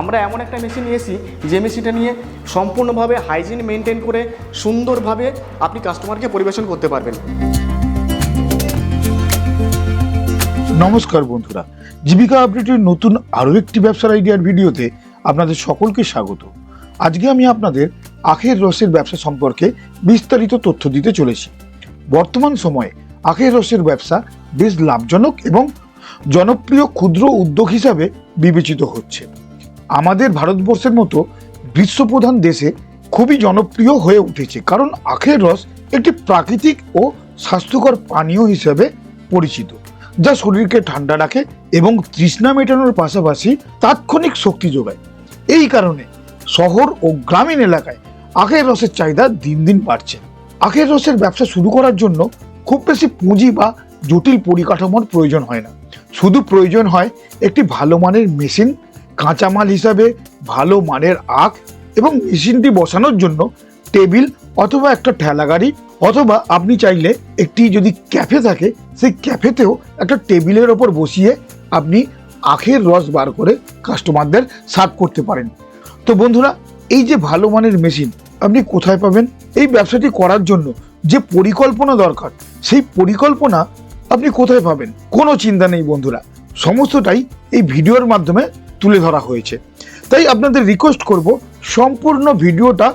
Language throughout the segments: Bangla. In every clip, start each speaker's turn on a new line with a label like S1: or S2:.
S1: আমরা এমন একটা মেশিন নিয়েছি, যে মেশিনটা নিয়ে সম্পূর্ণভাবে হাইজিন মেনটেন করে সুন্দরভাবে আপনি কাস্টমারকে পরিবেশন করতে পারবেন।
S2: নমস্কার বন্ধুরা, জীবিকা আপডেটের নতুন আরও একটি ব্যবসার আইডিয়ার ভিডিওতে আপনাদের সকলকে স্বাগত। আজকে আমি আপনাদের আখের রসের ব্যবসা সম্পর্কে বিস্তারিত তথ্য দিতে চলেছি। বর্তমান সময়ে আখের রসের ব্যবসা বেশ লাভজনক এবং জনপ্রিয় ক্ষুদ্র উদ্যোগ হিসাবে বিবেচিত হচ্ছে। আমাদের ভারতবর্ষের মতো গ্রীষ্মপ্রধান দেশে খুবই জনপ্রিয় হয়ে উঠেছে, কারণ আখের রস একটি প্রাকৃতিক ও স্বাস্থ্যকর পানীয় হিসেবে পরিচিত, যা শরীরকে ঠান্ডা রাখে এবং তৃষ্ণা মেটানোর পাশাপাশি তাৎক্ষণিক শক্তি যোগায়। এই কারণে শহর ও গ্রামীণ এলাকায় আখের রসের চাহিদা দিন দিন বাড়ছে। আখের রসের ব্যবসা শুরু করার জন্য খুব বেশি পুঁজি বা জটিল পরিকাঠামোর প্রয়োজন হয় না। শুধু প্রয়োজন হয় একটি ভালো মানের মেশিন কাঁচামাল হিসাবে ভালো মানের আখ এবং মেশিনটি বসানোর জন্য টেবিল অথবা একটা ঠেলা গাড়ি অথবা আপনি চাইলে একটি যদি ক্যাফে থাকে, সেই ক্যাফেতেও একটা টেবিলের ওপর বসিয়ে আপনি আখের রস বার করে কাস্টমারদের সার্ভ করতে পারেন। তো বন্ধুরা, এই যে ভালো মানের মেশিন, আপনি কোথায় পাবেন? এই ব্যবসাটি করার জন্য যে পরিকল্পনা দরকার, সেই পরিকল্পনা আপনি কোথায় পাবেন? কোনো চিন্তা নেই বন্ধুরা। সমস্তটাই এই ভিডিওর মাধ্যমে তুলে ধরা হয়েছে। তাই আপনাদের রিকোয়েস্ট করব সম্পূর্ণ ভিডিওটা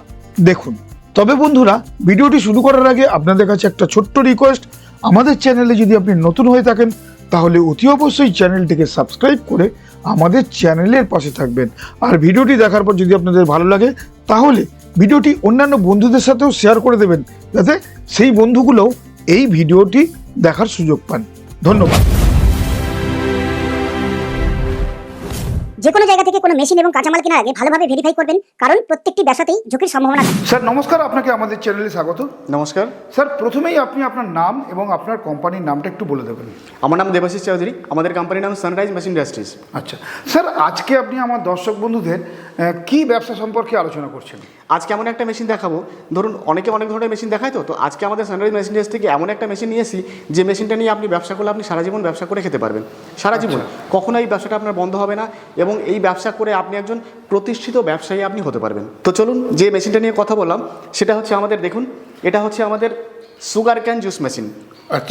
S2: দেখুন। তবে বন্ধুরা, ভিডিওটি শুরু করার আগে আপনাদের কাছে একটা ছোট্ট রিকোয়েস্ট আমাদের চ্যানেলে যদি আপনি নতুন হয়ে থাকেন, তাহলে অতি অবশ্যই চ্যানেলটিকে সাবস্ক্রাইব করে আমাদের চ্যানেলের পাশে থাকবেন। আর ভিডিওটি দেখার পর যদি আপনাদের ভালো লাগে, তাহলে ভিডিওটি অন্যান্য বন্ধুদের সাথেও শেয়ার করে দেবেন, যাতে সেই বন্ধুগুলোও এই ভিডিওটি দেখার সুযোগ পান। ধন্যবাদ।
S3: যে কোনো জায়গা থেকে কোনো মেশিন এবং কাঁচামাল কেনার আগে ভালোভাবে ভেরিফাই করবেন কারণ প্রত্যেকটি ব্যবসাতেই ঝুঁকির সম্ভাবনা থাকে।
S2: স্যার নমস্কার আপনাকে আমাদের চ্যানেলে স্বাগত।
S1: নমস্কার।
S2: স্যার প্রথমেই আপনি আপনার নাম এবং আপনার কোম্পানির নামটা একটু বলে দেবেন।
S1: আমার নাম দেবাশিস চৌধুরী আমাদের কোম্পানির নাম সানরাইজ মেশিন ইন্ডাস্ট্রিজ
S2: আচ্ছা স্যার আজকে আপনি আমার দর্শক বন্ধুদের কি ব্যবসা সম্পর্কে আলোচনা করছেন?
S1: আজকে এমন একটা মেশিন দেখাবো ধরুন অনেকে অনেক ধরনের মেশিন দেখায় তো তো আজকে আমাদের সানরাইজ মেশিন ইন্ডাস্ট্রি থেকে এমন একটা মেশিন নিয়েছি যে মেশিনটা নিয়ে আপনি ব্যবসা করলে আপনি সারা জীবন ব্যবসা করে খেতে পারবেন। সারা জীবন। কখনো এই ব্যবসাটা আপনার বন্ধ হবে না এবং এই ব্যবসা করে আপনি একজন প্রতিষ্ঠিত ব্যবসায়ী আপনি হতে পারবেন। তো চলুন যে মেশিনটা নিয়ে কথা বললাম সেটা হচ্ছে আমাদের দেখুন এটা হচ্ছে আমাদের সুগার ক্যান জুস মেশিন।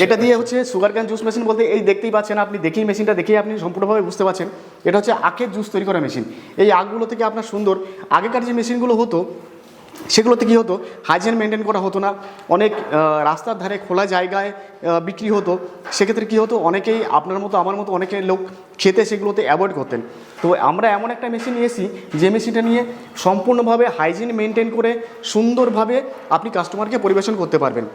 S1: এটা দিয়ে হচ্ছে সুগার ক্যান জুস মেশিন বলতে এই দেখতেই পাচ্ছেন আপনি দেখেই মেশিনটা দেখেই আপনি সম্পূর্ণভাবে বুঝতে পারছেন। এটা হচ্ছে আখের জুস তৈরি করা মেশিন এই আখগুলো থেকে আপনার সুন্দর। আগেকার যে মেশিনগুলো হতো সেগুলোতে কী হতো? হাইজেন মেনটেন করা হতো না। অনেক রাস্তার ধারে খোলা জায়গায় বিক্রি হতো। সেক্ষেত্রে কী হতো? অনেকেই আপনার মতো, আমার মতো অনেকে লোক খেতে সেগুলোতে অ্যাভয়েড করতেন। তো আমরা এমন একটা মেশিন নিয়েছি, যে মেশিনটা নিয়ে সম্পূর্ণভাবে হাইজিন মেনটেন করে সুন্দরভাবে আপনি কাস্টমারকে পরিবেশন করতে পারবেন।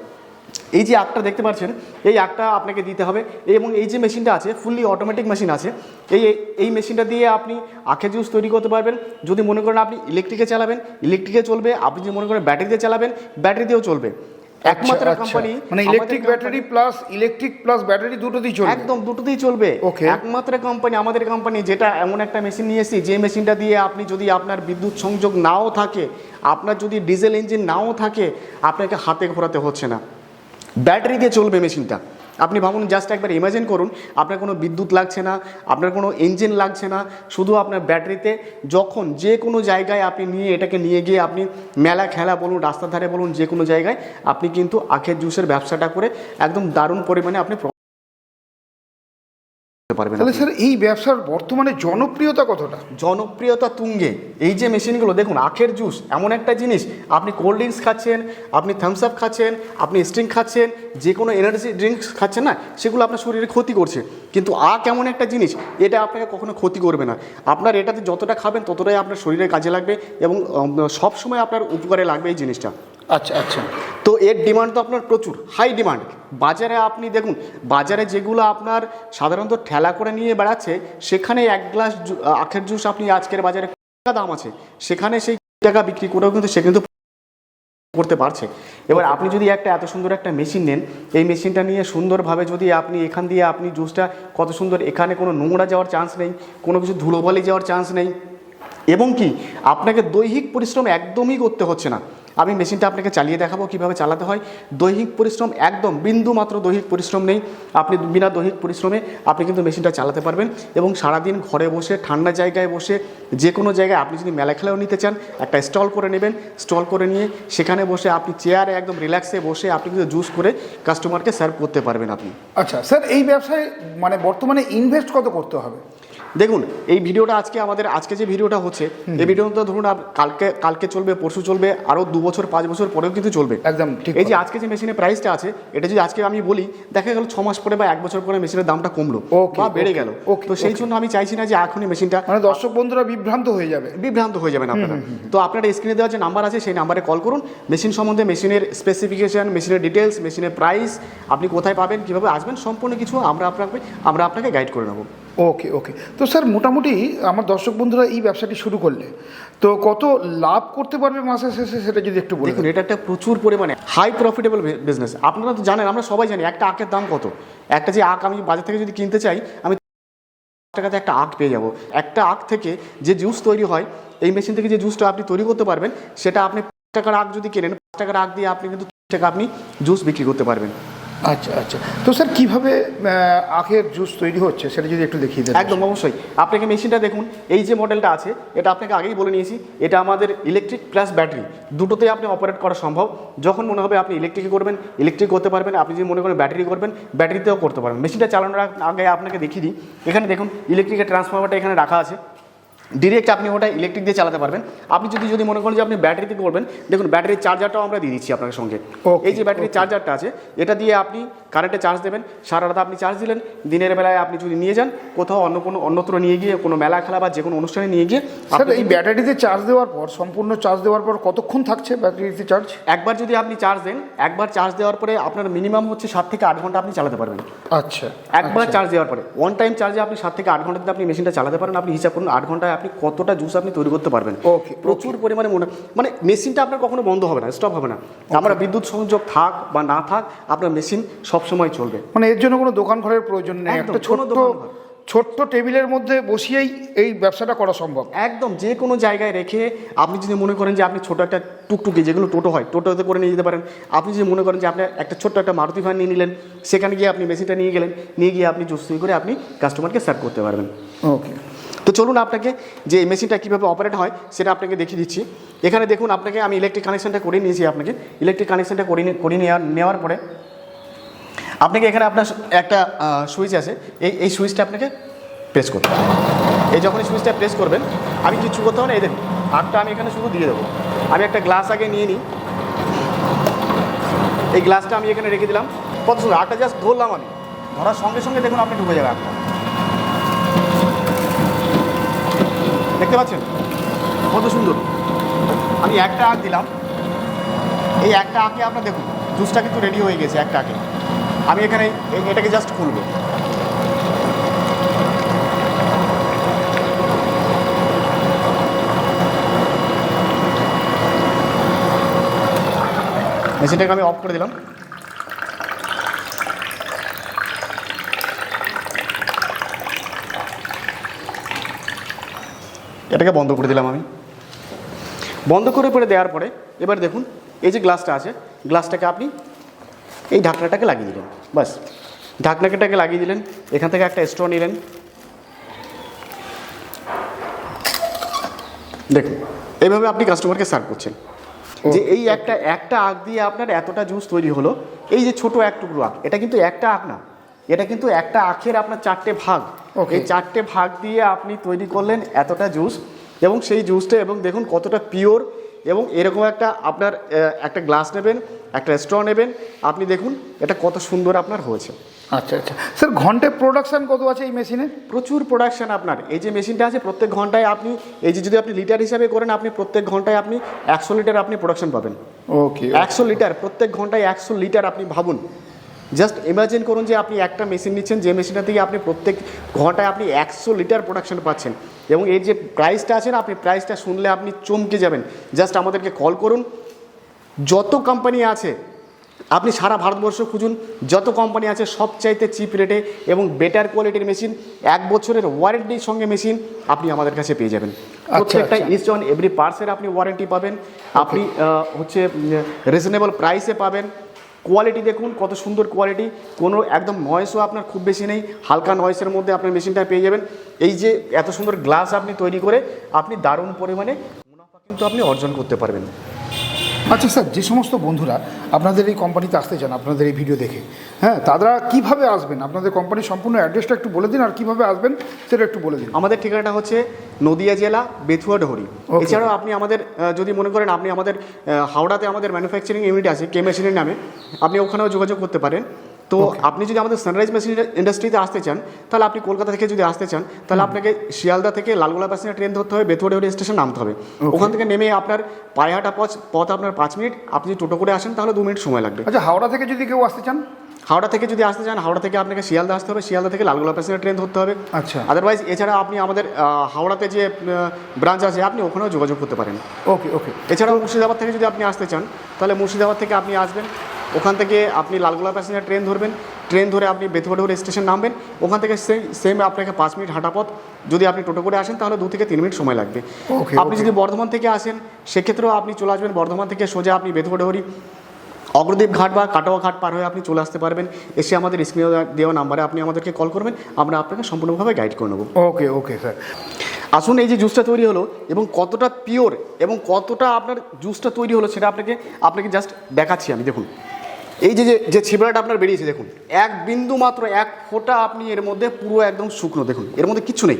S1: এই যে আগটা দেখতে পাচ্ছেন এই আগটা আপনাকে দিতে হবে এবং এই যে মেশিনটা আছে ফুললি অটোমেটিক মেশিন আছে এই এই মেশিনটা দিয়ে আপনি আখের জুস তৈরি করতে পারবেন। যদি মনে করেন আপনি ইলেকট্রিকে চালাবেন ইলেকট্রিকে চলবে আপনি যদি মনে করেন ব্যাটারিতে চালাবেন ব্যাটারি দিয়েও চলবে। একমাত্র
S2: আচ্ছা,
S1: কোম্পানি
S2: মানে electric battery plus electric plus battery দুটোতেই চলবে?
S1: একদম দুটোতেই চলবে।
S2: ওকে
S1: একমাত্র কোম্পানি আমাদের কোম্পানি যেটা এমন একটা মেশিন নিয়ে এসেছি যে মেশিনটা দিয়ে আপনি যদি আপনার বিদ্যুৎ সংযোগ নাও থাকে আপনার যদি ডিজেল ইঞ্জিন নাও থাকে আপনাকে হাতে ঘোরাতে হচ্ছে না। ব্যাটারি দিয়ে চলবে মেশিনটা। আপনি ভাবুন জাস্ট একবার ইমাজিন করুন, আপনার কোনো বিদ্যুৎ লাগছে না, আপনার কোনো ইঞ্জিন লাগছে না, শুধু আপনার ব্যাটারিতে যখন যে কোনো জায়গায় আপনি নিয়ে এটাকে নিয়ে গিয়ে আপনি মেলা খেলা বলুন, রাস্তার ধারে বলুন, যে কোনো জায়গায় আপনি কিন্তু আখের জুসের ব্যবসাটা করে একদম দারুণ পরিমাণে আপনি পারবেন
S2: তাহলে স্যার এই ব্যবসার বর্তমানে জনপ্রিয়তা কতটা?
S1: জনপ্রিয়তা তুঙ্গে। এই যে মেশিনগুলো দেখুন আখের জুস এমন একটা জিনিস আপনি কোল্ড ড্রিঙ্কস খাচ্ছেন আপনি থামস আপ খাচ্ছেন আপনি স্ট্রিং খাচ্ছেন যে কোনো এনার্জি ড্রিঙ্কস খাচ্ছেন না সেগুলো আপনার শরীরে ক্ষতি করছে। কিন্তু আখ এমন একটা জিনিস এটা আপনাকে কখনো ক্ষতি করবে না। আপনার এটাতে যতটা খাবেন ততটাই আপনার শরীরে কাজে লাগবে এবং সবসময় আপনার উপকারে লাগবে এই জিনিসটা।
S2: আচ্ছা আচ্ছা।
S1: তো এর ডিমান্ড তো আপনার প্রচুর হাই ডিমান্ড বাজারে আপনি দেখুন, বাজারে যেগুলো আপনার সাধারণত ঠেলা করে নিয়ে বেড়াচ্ছে, সেখানে এক গ্লাস আখের জুস আপনি আজকের বাজারে টাকা দাম আছে? সেখানে সেই টাকা বিক্রি করেও কিন্তু সে কিন্তু করতে পারছে। এবার আপনি যদি একটা এত সুন্দর একটা মেশিন নেন, এই মেশিনটা নিয়ে সুন্দরভাবে যদি আপনি এখান দিয়ে আপনি জুসটা কত সুন্দর, এখানে কোনো নোংরা যাওয়ার চান্স নেই, কোনো কিছু ধুলোবালি যাওয়ার চান্স নেই। এবং কি, আপনাকে দৈহিক পরিশ্রম একদমই করতে হচ্ছে না। আমি মেশিনটা আপনাকে চালিয়ে দেখাবো কীভাবে চালাতে হয়। দৈহিক পরিশ্রম একদম বিন্দু মাত্র দৈহিক পরিশ্রম নেই। আপনি বিনা দৈহিক পরিশ্রমে আপনি কিন্তু মেশিনটা চালাতে পারবেন এবং সারাদিন ঘরে বসে, ঠান্ডা জায়গায় বসে যে কোনো জায়গায় আপনি যদি মেলা খেলাও নিতে চান, একটা স্টল করে নেবেন। স্টল করে নিয়ে সেখানে বসে আপনি চেয়ারে একদম রিল্যাক্সে বসে আপনি কিন্তু জুস করে কাস্টমারকে সার্ভ করতে পারবেন আপনি।
S2: আচ্ছা স্যার এই ব্যবসায় মানে বর্তমানে ইনভেস্ট কত করতে হবে?
S1: দেখুন এই ভিডিওটা আজকে আমাদের আজকে যে ভিডিওটা হচ্ছে এই ভিডিওটা ধরুন কালকে কালকে চলবে পরশু চলবে আরও দু বছর পাঁচ বছর পরেও কিন্তু চলবে।
S2: একদম ঠিক
S1: এই যে আজকে যে মেশিনের প্রাইসটা আছে এটা যদি আজকে আমি বলি দেখা গেল ছ মাস পরে বা এক বছর পরে মেশিনের দামটা কমলো বা বেড়ে গেল। তো সেই জন্য আমি চাইছি না যে এখনই মেশিনটা
S2: মানে দর্শক বন্ধুরা বিভ্রান্ত হয়ে যাবে।
S1: বিভ্রান্ত হয়ে যাবেন আপনারা। তো আপনারা স্ক্রিনে দেওয়া যে নাম্বার আছে সেই নাম্বারে কল করুন। মেশিন সম্বন্ধে মেশিনের স্পেসিফিকেশন মেশিনের ডিটেলস মেশিনের প্রাইস আপনি কোথায় পাবেন কীভাবে আসবেন সম্পূর্ণ কিছু আমরা আপনাকে আমরা আপনাকে গাইড করে নেব।
S2: ওকে ওকে তো স্যার মোটামুটি আমার দর্শক বন্ধুরা এই ব্যবসাটি শুরু করলে তো কত লাভ করতে পারবে মাসের শেষে সেটা যদি একটু বলে
S1: দেখুন এটা একটা প্রচুর পরিমাণে হাই প্রফিটেবল বিজনেস আপনারা তো জানেন আমরা সবাই জানি একটা আখের দাম কত। একটা যে আখ আমি বাজার থেকে যদি কিনতে চাই আমি টাকাতে একটা আখ পেয়ে যাব। একটা আখ থেকে যে জুস তৈরি হয় এই মেশিন থেকে যে জুসটা আপনি তৈরি করতে পারবেন সেটা আপনি পাঁচ টাকার আখ যদি কেনেন পাঁচ টাকার আখ দিয়ে আপনি কিন্তু টাকা আপনি জুস বিক্রি করতে পারবেন।
S2: আচ্ছা আচ্ছা। তো স্যার, কীভাবে আখের জুস তৈরি হচ্ছে সেটা যদি একটু দেখিয়ে দেন।
S1: একদম, অবশ্যই। আপনাকে মেশিনটা দেখুন, এই যে মডেলটা আছে, এটা আপনাকে আগেই বলে নিয়েছি, এটা আমাদের ইলেকট্রিক প্লাস ব্যাটারি দুটোতেই আপনি অপারেট করা সম্ভব। যখন মনে হবে আপনি ইলেকট্রিকে করবেন ইলেকট্রিক করতে পারবেন, আপনি যদি মনে করেন ব্যাটারি করবেন ব্যাটারিতেও করতে পারবেন। মেশিনটা চালানোর আগে আপনাকে দেখিয়ে দিই। এখানে দেখুন ইলেকট্রিকের ট্রান্সফরমারটা এখানে রাখা আছে। ডিরেক্ট আপনি ওটা ইলেকট্রিক দিয়ে চালাতে পারবেন। আপনি যদি যদি মনে করেন যে আপনি ব্যাটারিতে করবেন দেখুন ব্যাটারির চার্জারটাও আমরা দিয়ে দিচ্ছি আপনার সঙ্গে। এই যে ব্যাটারির চার্জারটা আছে এটা দিয়ে আপনি কারেন্টে চার্জ দেবেন সারা রাত আপনি চার্জ দিলেন দিনের বেলায় আপনি যদি নিয়ে যান কোথাও অন্য কোনো অন্যত্র নিয়ে গিয়ে কোনো মেলা খেলা বা যে কোনো অনুষ্ঠানে নিয়ে গিয়ে
S2: স্যার
S1: আপনি
S2: এই ব্যাটারিতে চার্জ দেওয়ার পর সম্পূর্ণ চার্জ দেওয়ার পর কতক্ষণ থাকছে ব্যাটারিতে চার্জ
S1: একবার যদি আপনি চার্জ দেন একবার চার্জ দেওয়ার পরে আপনার মিনিমাম হচ্ছে সাত থেকে আট ঘণ্টা আপনি চালাতে পারবেন।
S2: আচ্ছা
S1: একবার চার্জ দেওয়ার পরে। ওয়ান টাইম চার্জে আপনি সাত থেকে আট ঘন্টাতে আপনি মেশিনটা চালাতে পারেন আপনি হিসাব করুন আট ঘন্টায় আপনি কতটা জুস আপনি তৈরি করতে পারবেন।
S2: ওকে
S1: প্রচুর পরিমাণে মনে মানে মেশিনটা আপনার কখনো বন্ধ হবে না স্টপ হবে না। আমরা বিদ্যুৎ সংযোগ থাক বা না থাক আপনার মেশিন সবসময় চলবে।
S2: মানে এর জন্য কোনো দোকান ঘরের প্রয়োজন নেই। একটা ছোট্ট ছোট্ট টেবিলের মধ্যে বসিয়েই এই ব্যবসাটা করা সম্ভব।
S1: একদম যে কোনো জায়গায় রেখে আপনি যদি মনে করেন যে আপনি ছোট একটা টুকটুকি যেগুলো টোটো হয় টোটোতে করে নিয়ে যেতে পারেন। আপনি যদি মনে করেন যে আপনি একটা ছোট্ট একটা মারুতি ভ্যান নিয়ে নিলেন সেখানে গিয়ে আপনি মেশিনটা নিয়ে গেলেন নিয়ে গিয়ে আপনি জুস তৈরি করে আপনি কাস্টমারকে সার্ভ করতে পারবেন।
S2: ওকে
S1: তো চলুন আপনাকে যে মেশিনটা কীভাবে অপারেট হয়, সেটা আপনাকে দেখিয়ে দিচ্ছি। এখানে দেখুন, আপনাকে আমি ইলেকট্রিক কানেকশানটা করে নিয়েছি আপনাকে। ইলেকট্রিক কানেকশানটা করে করে নেওয়ার নেওয়ার পরে আপনাকে এখানে আপনার একটা সুইচ আছে। এই এই সুইচটা আপনাকে প্রেস করতে হবে। এই যখন সুইচটা প্রেস করবেন, আমি কিছু করতে হবে না। এই দেখুন আটটা আমি এখানে শুধু দিয়ে দেবো। আমি একটা গ্লাস আগে নিয়ে নিই। এই গ্লাসটা আমি এখানে রেখে দিলাম। কত সুন্দর আটটা জাস্ট ধরলাম আমি। ধরার সঙ্গে সঙ্গে দেখুন, আপনি ঢুকে যাবে আটটা দেখতে পাচ্ছেন? কত সুন্দর। আমি একটা আঁক দিলাম। এই একটা আঁকে আপনার দেখুন, জুসটা কিন্তু রেডি হয়ে গেছে একটা আঁকে। আমি এখানে এটাকে জাস্ট খুলবো। মেশিনটাকে আমি অফ করে দিলাম। এটাকে বন্ধ করে দিলাম আমি। বন্ধ করে পরে দেওয়ার পরে এবার দেখুন এই যে গ্লাসটা আছে গ্লাসটাকে আপনি এই ঢাকনাটাকে লাগিয়ে দিলেন বাস ঢাকনাটাকে লাগিয়ে দিলেন এখান থেকে একটা স্ট্র নিলেন। দেখুন এইভাবে আপনি কাস্টমারকে সার্ভ করছেন। যে এই একটা একটা আখ দিয়ে আপনার এতটা জুস তৈরি হলো এই যে ছোট এক টুকরো আখ এটা কিন্তু একটা আখ না। এটা কিন্তু একটা আখের আপনার চারটে ভাগ. এই চারটে ভাগ দিয়ে আপনি তৈরি করলেন এতটা জুস এবং সেই জুসটা এবং দেখুন কতটা পিওর এবং এরকম একটা আপনার একটা গ্লাস নেবেন একটা স্ট্র নেবেন। আপনি দেখুন এটা কত সুন্দর আপনার হয়েছে।
S2: আচ্ছা আচ্ছা। স্যার ঘন্টায় প্রোডাকশন কত আছে এই মেশিনে
S1: প্রচুর প্রোডাকশান আপনার। এই যে মেশিনটা আছে প্রত্যেক ঘন্টায় আপনি এই যে যদি আপনি লিটার হিসাবে করেন আপনি প্রত্যেক ঘন্টায় আপনি একশো লিটার আপনি প্রোডাকশন পাবেন।
S2: ওকে
S1: একশো লিটার প্রত্যেক ঘন্টায় একশো লিটার আপনি ভাবুন। জাস্ট ইমাজিন করুন যে আপনি একটা মেশিন নিচ্ছেন যে মেশিনটা থেকে আপনি প্রত্যেক ঘন্টায় আপনি একশো লিটার প্রোডাকশন পাচ্ছেন। এবং এর যে প্রাইসটা আছে না আপনি প্রাইসটা শুনলে আপনি চমকে যাবেন। জাস্ট আমাদেরকে কল করুন। যত কোম্পানি আছে আপনি সারা ভারতবর্ষ খুঁজুন যত কোম্পানি আছে সবচাইতে চিপ রেটে এবং বেটার কোয়ালিটির মেশিন এক বছরের ওয়ারেন্টির সঙ্গে মেশিন আপনি আমাদের কাছে পেয়ে যাবেন। প্রত্যেকটা
S2: আচ্ছা।
S1: ইচ অন এভরি পার্টসের আপনি ওয়ারেন্টি পাবেন। আপনি হচ্ছে রিজনেবল প্রাইসে পাবেন। কোয়ালিটি দেখুন, কত সুন্দর কোয়ালিটি কোনো একদম নয়েসও আপনার খুব বেশি নেই, হালকা নয়েসের মধ্যে আপনার মেশিনটা পেয়ে যাবেন। এই যে এত সুন্দর গ্লাস আপনি তৈরি করে, আপনি দারুণ পরিমাণে মুনাফা কিন্তু আপনি অর্জন করতে পারবেন।
S2: আচ্ছা স্যার যে সমস্ত বন্ধুরা আপনাদের এই কোম্পানিতে আসতে চান আপনাদের এই ভিডিও দেখে হ্যাঁ তারা কীভাবে আসবেন? আপনাদের কোম্পানির সম্পূর্ণ অ্যাড্রেসটা একটু বলে দিন আর কীভাবে আসবেন সেটা একটু বলে দিন।
S1: আমাদের ঠিকানাটা হচ্ছে নদিয়া জেলা বেথুয়া ডহরি। এছাড়াও আপনি আমাদের যদি মনে করেন আপনি আমাদের হাওড়াতে আমাদের ম্যানুফ্যাকচারিং ইউনিট আছে কে মেশিনের নামে আপনি ওখানেও যোগাযোগ করতে পারেন। তো আপনি যদি আমাদের সানরাইজ মেশিন ইন্ডাস্ট্রিতে আসতে চান তাহলে আপনি কলকাতা থেকে যদি আসতে চান তাহলে আপনাকে শিয়ালদা থেকে লালগোলা প্যাসেঞ্জার ট্রেন ধরতে হবে বেথুয়া ডহরি স্টেশন নামতে হবে। ওখান থেকে নেমে আপনার পায়েহাটা পথ পথ আপনার পাঁচ মিনিট আপনি যদি টোটো করে আসেন তাহলে দু মিনিট সময় লাগবে।
S2: আচ্ছা হাওড়া থেকে যদি কেউ আসতে চান?
S1: হাওড়া থেকে যদি আসতে চান হাওড়া থেকে আপনাকে শিয়ালদা আসতে হবে শিয়ালদা থেকে লালগোলা প্যাসেঞ্জার ট্রেন ধরতে হবে।
S2: আচ্ছা।
S1: আদারওয়াইজ এছাড়া আপনি আমাদের হাওড়াতে যে ব্রাঞ্চ আছে আপনি ওখানেও যোগাযোগ করতে পারেন।
S2: ওকে ওকে
S1: এছাড়াও মুর্শিদাবাদ থেকে যদি আপনি আসতে চান তাহলে মুর্শিদাবাদ থেকে আপনি আসবেন। ওখান থেকে আপনি লালগোলা প্যাসেঞ্জার ট্রেন ধরবেন ট্রেন ধরে আপনি বেথুয়াডোর স্টেশন নামবেন ওখান থেকে সেই সেম আপনাকে পাঁচ মিনিট হাঁটা পথ। যদি আপনি টোটো করে আসেন তাহলে দু থেকে তিন মিনিট সময় লাগবে। আপনি যদি বর্ধমান থেকে আসেন সেক্ষেত্রেও আপনি চলে আসবেন বর্ধমান থেকে সোজা আপনি বেথুয়াডোহরি অগ্রদীপ ঘাট বা কাটোয়া ঘাট পার হয়ে আপনি চলে আসতে পারবেন। এসে আমাদের স্ক্রিনে দেওয়া নাম্বারে আপনি আমাদেরকে কল করবেন আমরা আপনাকে সম্পূর্ণভাবে গাইড করে নেব।
S2: ওকে ওকে স্যার
S1: আসুন এই যে জুসটা তৈরি হলো এবং কতটা পিওর এবং কতটা আপনার জুসটা তৈরি হলো সেটা আপনাকে আপনাকে জাস্ট দেখাচ্ছি আমি দেখুন। এই যে যে- যে ছিবড়াটা আপনার বেরিয়েছে দেখুন এক বিন্দু মাত্র এক ফোঁটা আপনি এর মধ্যে পুরো একদম শুকনো দেখুন এর মধ্যে কিচ্ছু নেই।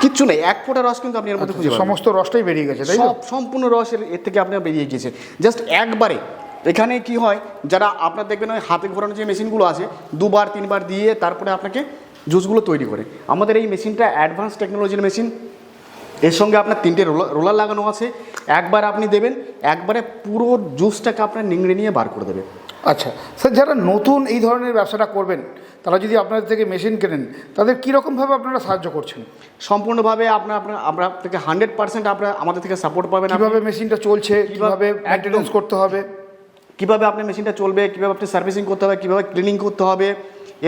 S1: কিচ্ছু নেই এক ফোঁটা রস কিন্তু আপনি এর মধ্যে খুঁজে
S2: সমস্ত রসটাই বেরিয়ে গেছে তাই
S1: সব সম্পূর্ণ রসের এর থেকে আপনার বেরিয়ে গিয়েছে। জাস্ট একবারে এখানে কি হয় যারা আপনার দেখবেন ওই হাতে ঘোরানো যে মেশিনগুলো আছে দুবার তিনবার দিয়ে তারপরে আপনাকে জুসগুলো তৈরি করে। আমাদের এই মেশিনটা অ্যাডভান্স টেকনোলজির মেশিন এর সঙ্গে আপনার তিনটে রোলার রোলার লাগানো আছে। একবার আপনি দেবেন একবারে পুরো জুসটাকে আপনার নিংড়ে নিয়ে বার করে দেবে
S2: আচ্ছা স্যার যারা নতুন এই ধরনের ব্যবসাটা করবেন তারা যদি আপনাদের থেকে মেশিন কেনেন তাদের কীরকমভাবে আপনারা সাহায্য করছেন?
S1: সম্পূর্ণভাবে আপনার আপনার আমরা থেকে হান্ড্রেড পার্সেন্ট আপনার আমাদের থেকে সাপোর্ট পাবেন।
S2: কীভাবে মেশিনটা চলছে কীভাবে মেনটেনেন্স করতে হবে?
S1: কীভাবে আপনার মেশিনটা চলবে কীভাবে আপনি সার্ভিসিং করতে হবে কীভাবে ক্লিনিং করতে হবে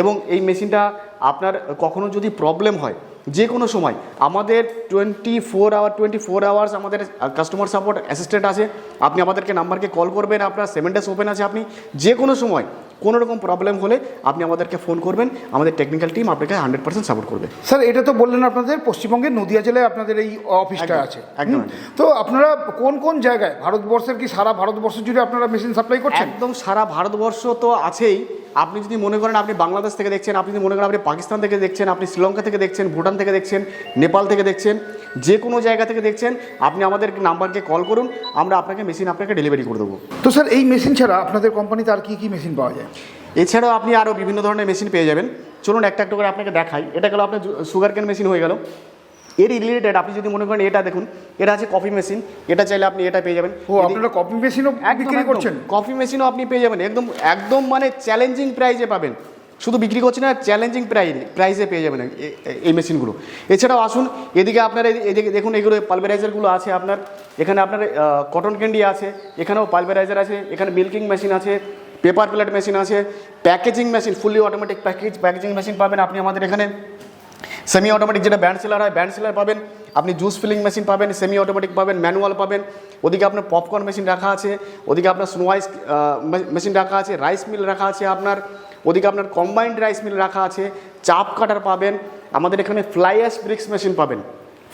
S1: এবং এই মেশিনটা আপনার কখনো যদি প্রবলেম হয় যে কোনো সময়। আমাদের twenty four hour twenty four hours আমাদের কাস্টমার সাপোর্ট অ্যাসিস্ট্যান্ট আছে। আপনি আমাদেরকে নাম্বারকে কল করবেন আপনার সেভেন ডেজ ওপেন আছে আপনি। যে কোনো সময় কোনো রকম প্রবলেম হলে আপনি আমাদেরকে ফোন করবেন আমাদের টেকনিক্যাল টিম আপনাকে হান্ড্রেড পার্সেন্ট সাপোর্ট করবে।
S2: স্যার এটা তো বললেন আপনাদের পশ্চিমবঙ্গের নদিয়া জেলায় আপনাদের এই অফিসটা আছে।
S1: একদম,
S2: তো আপনারা কোন কোন জায়গায়? ভারতবর্ষের কি সারা ভারতবর্ষ জুড়ে আপনারা মেশিন সাপ্লাই করছেন?
S1: একদম সারা ভারতবর্ষ তো আছেই। আপনি যদি মনে করেন আপনি বাংলাদেশ থেকে দেখছেন আপনি যদি মনে করেন আপনি পাকিস্তান থেকে দেখছেন আপনি শ্রীলঙ্কা থেকে দেখছেন ভুটান থেকে দেখছেন নেপাল থেকে দেখছেন যে কোনো জায়গা থেকে দেখছেন আপনি আমাদের নাম্বারকে কল করুন আমরা আপনাকে মেশিন আপনাকে ডেলিভারি করে দেবো।
S2: তো স্যার এই মেশিন ছাড়া আপনাদের কোম্পানিতে আর কী কী মেশিন পাওয়া যায়?
S1: এছাড়াও আপনি আরও বিভিন্ন ধরনের মেশিন পেয়ে যাবেন। চলুন একটা একটা করে আপনাকে দেখাই। এটা গেল আপনার সুগার কেন মেশিন হয়ে গেল। এর রিলেটেড আপনি যদি মনে করেন এটা দেখুন এটা আছে কফি মেশিন এটা চাইলে আপনি এটা পেয়ে যাবেন।
S2: ও আপনারা কফি মেশিনও বিক্রি করছেন?
S1: কফি মেশিনও আপনি পেয়ে যাবেন। একদম একদম মানে চ্যালেঞ্জিং প্রাইজে পাবেন। শুধু বিক্রি করছে না চ্যালেঞ্জিং প্রাইজ প্রাইসে পেয়ে যাবেন এই মেশিনগুলো এছাড়াও আসুন এদিকে আপনার এই- এদিকে দেখুন এগুলো পালভারাইজারগুলো আছে আপনার। এখানে আপনার কটন ক্যান্ডি আছে এখানেও পালভারাইজার আছে এখানে মিল্কিং মেশিন আছে পেপার প্লেট মেশিন আছে packaging machine fully automatic package packaging machine পাবেন আপনি আমাদের এখানে। সেমি অটোমেটিক যেটা ব্যান্ড সেলার হয় ব্যান্ড সেলার পাবেন। আপনি জুস ফিলিং মেশিন পাবেন সেমি অটোমেটিক পাবেন ম্যানুয়াল পাবেন। ওদিকে আপনার পপকর্ন মেশিন রাখা আছে, ওদিকে আপনার স্নোয়াইস মেশিন রাখা আছে রাইস মিল রাখা আছে আপনার। ওদিকে আপনার কম্বাইন্ড রাইস মিল রাখা আছে, চাপ কাটার পাবেন। আমাদের এখানে ফ্লাই অ্যাশ ব্রিক্স মেশিন পাবেন।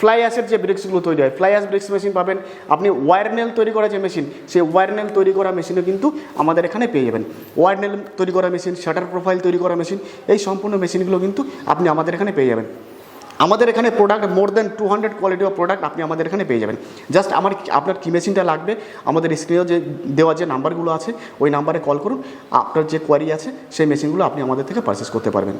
S1: ফ্লাই অ্যাশের যে ব্রিক্সগুলো তৈরি হয় ফ্লাই অ্যাশ ব্রিক্স মেশিন পাবেন। আপনি ওয়ারনেল তৈরি করা যে মেশিন সেই ওয়ারনেল তৈরি করা মেশিনও কিন্তু আমাদের এখানে পেয়ে যাবেন। ওয়ারনেল তৈরি করা মেশিন শাটার প্রোফাইল তৈরি করা মেশিন এই সম্পূর্ণ মেশিনগুলো কিন্তু আপনি আমাদের এখানে পেয়ে যাবেন। আমাদের এখানে product more than two hundred quality of product আপনি আমাদের এখানে পেয়ে যাবেন। জাস্ট আমার আপনার কী মেশিনটা লাগবে, আমাদের স্ক্রিনে যে দেওয়া যে নাম্বারগুলো আছে, ওই নাম্বারে কল করুন। আপনার যে কোয়ারি আছে, সেই মেশিনগুলো আপনি আমাদের থেকে পারচেস করতে পারবেন।